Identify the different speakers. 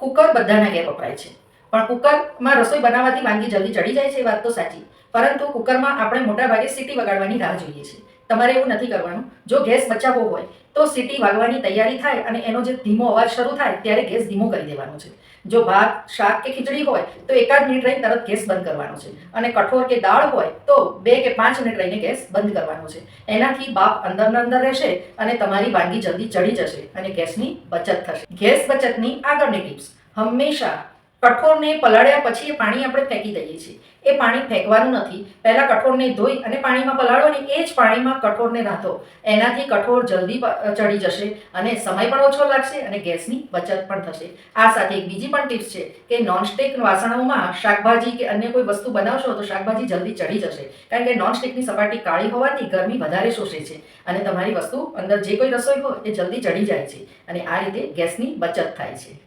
Speaker 1: Cooker બધાના ઘેર વપરાય છે. પણ કુકરમાં રસોઈ બનાવવાથી વાનગી જલ્દી ચડી જાય છે એ વાત તો સાચી. પરંતુ કુકરમાં આપણે મોટા ભાગે સીટી વગાડવાની રાહ જોઈએ છીએ. તમારે એવું નથી કરવાનું. જો ગેસ બચાવવો હોય, તો સીટી વાગવાની તૈયારી થાય અને એનો જે ધીમો અવાજ શરૂ થાય ત્યારે ગેસ ધીમો કરી દેવાનો છે. જો ભાત, શાક કે ખીચડી હોય, તો એકાદ મિનિટ રહીને તરત ગેસ બંધ કરવાનો છે. અને કઠોર કે દાળ હોય, તો બે કે પાંચ મિનિટ રહીને ગેસ બંધ કરવાનો છે. એનાથી બાપ અંદરના અંદર રહેશે અને તમારી વાનગી જલ્દી ચડી જશે અને ગેસની બચત થશે. ગેસ બચતની આગળની ટિપ્સ. હંમેશા કઠોળને પલાળ્યા પછી એ પાણી આપણે ફેંકી દઈએ છીએ. એ પાણી ફેંકવાનું નથી. પહેલાં કઠોળને ધોઈ અને પાણીમાં પલાળો અને એ જ પાણીમાં કઠોળને રાંધો. એનાથી કઠોળ જલ્દી ચડી જશે અને સમય પણ ઓછો લાગશે અને ગેસની બચત પણ થશે. આ સાથે એક બીજી પણ ટિપ્સ છે કે નોનસ્ટિક વાસણોમાં શાકભાજી કે અન્ય કોઈ વસ્તુ બનાવશો તો શાકભાજી જલ્દી ચડી જશે. કારણ કે નોનસ્ટિકની સપાટી કાળી હોવાથી ગરમી વધારે શોષે છે અને તમારી વસ્તુ અંદર જે કોઈ રસોઈ હોય એ જલ્દી ચડી જાય છે અને આ રીતે ગેસની બચત થાય છે.